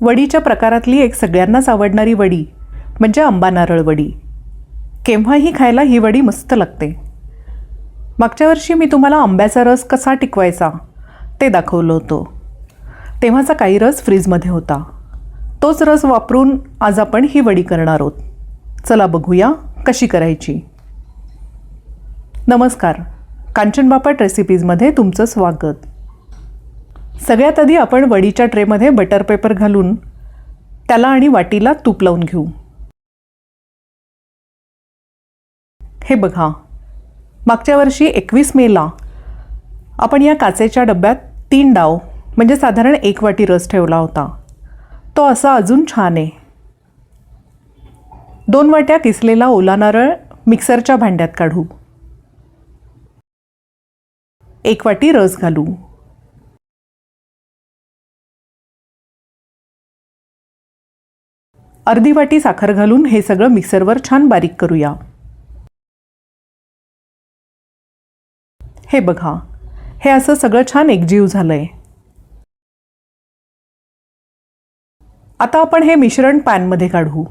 वडीच्या प्रकारातली एक सगळ्यांनाच आवडणारी वडी म्हणजे आंबा नारळ वडी. केव्हाही खायला ही वडी मस्त लागते. मागच्या वर्षी मी तुम्हाला आंब्याचा रस कसा टिकवायचा ते दाखवलं होतं. तेव्हाचा काही रस फ्रीजमध्ये होता. तोच रस वापरून आज आपण ही वडी करणार आहोत. चला बघूया कशी करायची. नमस्कार. कांचन बापट रेसिपीजमध्ये तुमचं स्वागत. सगळ्यात आधी आपण वडीच्या ट्रेमध्ये बटर पेपर घालून त्याला आणि वाटीला तूप लावून घेऊ. हे बघा मागच्या वर्षी एकवीस मेला आपण या काचेच्या डब्यात तीन डाव म्हणजे साधारण एक वाटी रस ठेवला होता. तो असा अजून छान आहे. दोन वाट्या किसलेला ओला नारळ मिक्सरच्या भांड्यात काढू. एक वाटी रस घालू. अर्धी वाटी साखर घालून हे सगळं मिक्सरवर छान बारीक करूया. हे बघा हे असं सगळं छान एकजीव झालंय. आता आपण हे मिश्रण पॅनमध्ये काढू.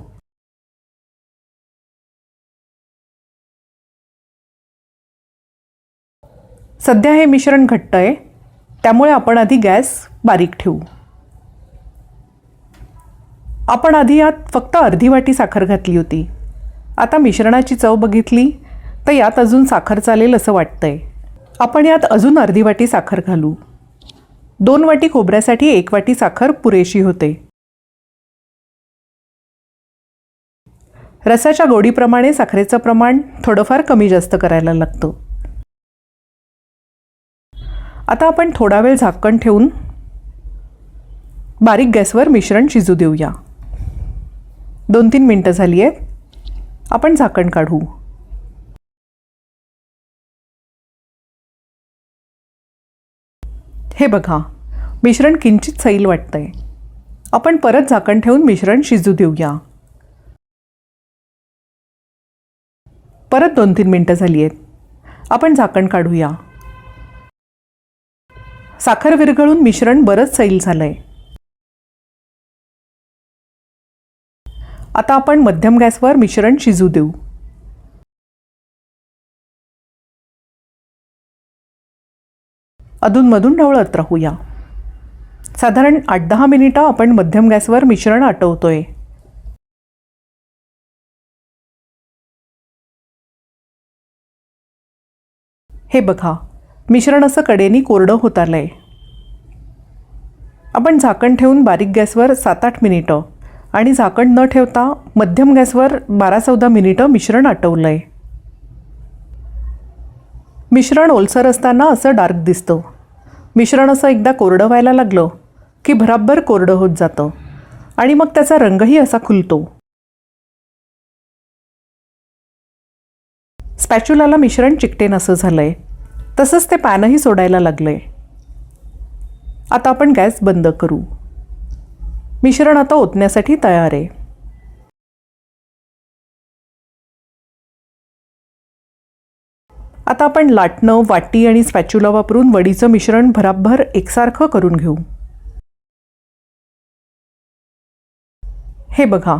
सध्या हे मिश्रण घट्ट आहे त्यामुळे आपण आधी गॅस बारीक ठेवू. आपण आधी यात फक्त अर्धी वाटी साखर घातली होती. आता मिश्रणाची चव बघितली तर यात अजून साखर चालेल असं वाटतंय. आपण यात अजून अर्धी वाटी साखर घालू. दोन वाटी खोबऱ्यासाठी एक वाटी साखर पुरेशी होते. रसाच्या गोडीप्रमाणे साखरेचं प्रमाण थोडंफार कमी जास्त करायला लागतं. आता आपण थोडा वेळ झाकण ठेवून बारीक गॅसवर मिश्रण शिजू देऊया. दोन तीन मिनटं झाली आहेत. आपण झाकण काढू. हे बघा मिश्रण किंचित सैल वाटतंय. आपण परत झाकण ठेवून मिश्रण शिजू देऊया. परत दोन तीन मिनटं झाली आहेत. आपण झाकण काढूया. साखर विरघळून मिश्रण बरंच सैल झालंय. आता आपण मध्यम गॅसवर मिश्रण शिजू देऊ. अधूनमधून ढवळत राहूया. साधारण आठ दहा मिनिटं आपण मध्यम गॅसवर मिश्रण आटवतोय. हे बघा मिश्रण असं कडेनी कोरडं होत आलंय. आपण झाकण ठेवून बारीक गॅसवर सात आठ मिनिटं आणि झाकण न ठेवता मध्यम गॅसवर बारा चौदा मिनिटं मिश्रण आटवलं आहे मिश्रण ओलसर असताना असं डार्क दिसतं. मिश्रण असं एकदा कोरडं व्हायला लागलं की भराभर कोरडं होत जातं आणि मग त्याचा रंगही असा खुलतो. स्पॅच्युलाला मिश्रण चिकटेन असं झालं आहे तसंच ते पॅनही सोडायला लागलं आहे आता आपण गॅस बंद करू. मिश्रण आता ओतण्यासाठी तयार आहे. आता आपण लाटणं वाटी आणि स्पॅच्युला वापरून वडीचं मिश्रण भराभर एकसारखं करून घेऊ. हे बघा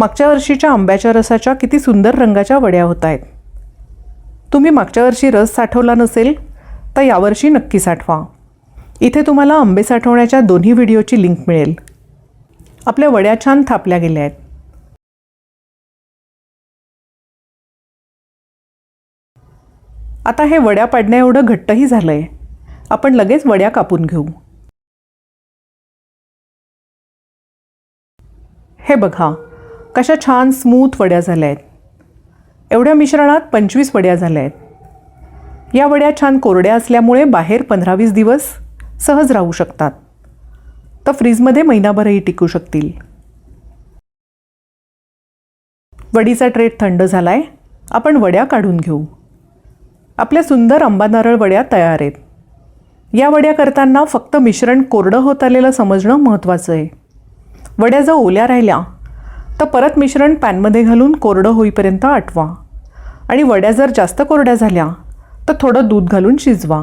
मागच्या वर्षीच्या आंब्याच्या रसाच्या किती सुंदर रंगाच्या वड्या होत आहेत. तुम्ही मागच्या वर्षी रस साठवला नसेल तर यावर्षी नक्की साठवा. इथे तुम्हाला आंबे साठवण्याच्या दोन्ही व्हिडिओची लिंक मिळेल. आपल्या वड्या छान थापल्या गेल्या आहेत. आता हे वड्या पाडण्या एवढं घट्टही झालं आहे आपण लगेच वड्या कापून घेऊ. हे बघा कशा छान स्मूथ वड्या झाल्या आहेत. एवढ्या मिश्रणात पंचवीस वड्या झाल्या आहेत. या वड्या छान कोरड्या असल्यामुळे बाहेर पंधरा वीस दिवस सहज राहू शकतात. तर फ्रीजमध्ये महिनाभरही टिकू शकतील? वडीचा ट्रेट थंड झालाय आपण वड्या काढून घेऊ. आपल्या सुंदर आंबा नारळ वड्या तयार आहेत. या वड्या करताना फक्त मिश्रण कोरडं होत आलेलं समजणं महत्त्वाचं आहे. वड्या जर ओल्या राहिल्या तर परत मिश्रण पॅनमध्ये घालून कोरडं होईपर्यंत आटवा. आणि वड्या जर जास्त कोरड्या झाल्या तर थोडं दूध घालून शिजवा.